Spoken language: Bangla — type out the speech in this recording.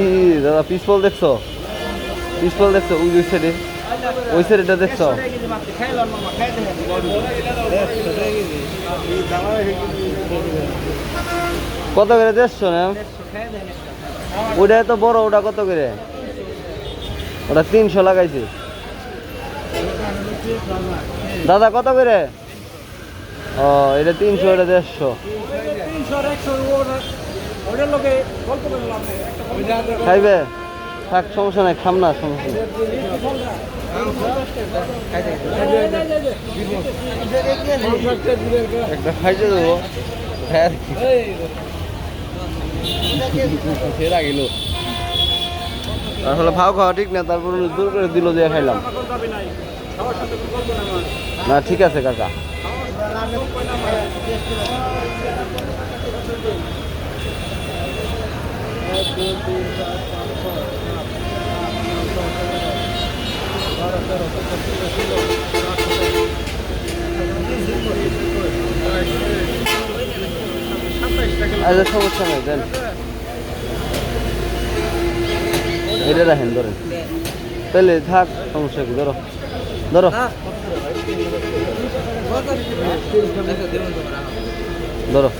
ই দাদা পিস্তল দেখছ? পিস্তল দেখছ? ওই ওই সাইডে ওই সাইডেটা দেখছ? কত করে দেখছ না ওটা এত বড়, ওটা কত করে? ওটা তিনশো লাগাইছি। দাদা, কত করে? ও, এটা তিনশো, এটা দেড়শো। খাইবে? থাক সমস্যা নাই খাম না সমস্যা একটা খাইতে দেবো আসলে ভাও খাওয়া ঠিক না তারপর দূর করে দিল দিয়ে খাইলাম। না ঠিক আছে কাকা। আচ্ছা সমস্যা নেই দেন। এটা রাখেন ধরেন। তাহলে থাক সমস্যা কি ধরো। ধরো। ধরো।